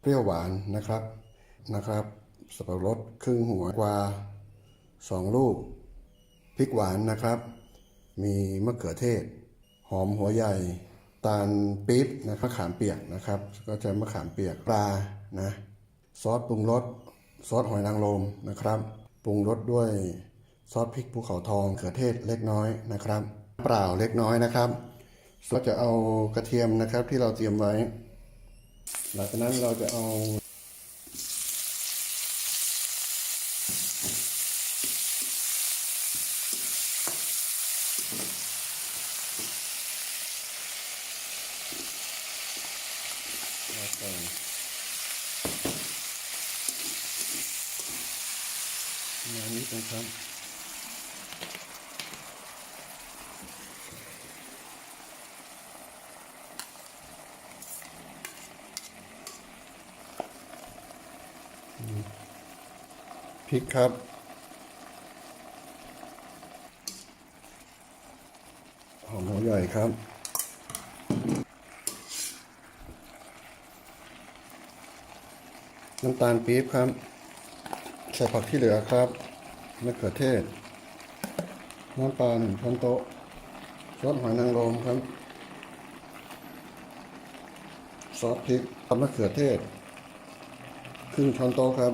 เปรี้ยวหวานนะครับนะครับสับปะรดครึ่งหัวกวาสองลูกพริกหวานนะครับ มีมะเขือเทศ หอมหัวใหญ่ตาลปี๊บนะมะขามเปียกนะครับ ก็จะมะขามเปียกปลานะซอสปรุงรสซอสหอยนางรมนะครับปรุงรสด้วยซอสพริกภูเขาทองเขือเทศเล็กน้อยนะครับ เปล่าเล็กน้อยนะครับก็จะเอากระเทียมนะครับที่เราเตรียมไว้ หลังจากนั้นเราจะเอาเราใส่น้ำนิดนะครับ พริกครับ หอมหัวใหญ่ครับ น้ำตาลปี๊บครับ ใส่ผักที่เหลือครับมะเขือเทศ น้ำปลาหนึ่งช้อนโต๊ะซอสหอยนางรมครับ ซอสพริกมะเขือเทศ ครึ่งช้อนโต๊ะครับ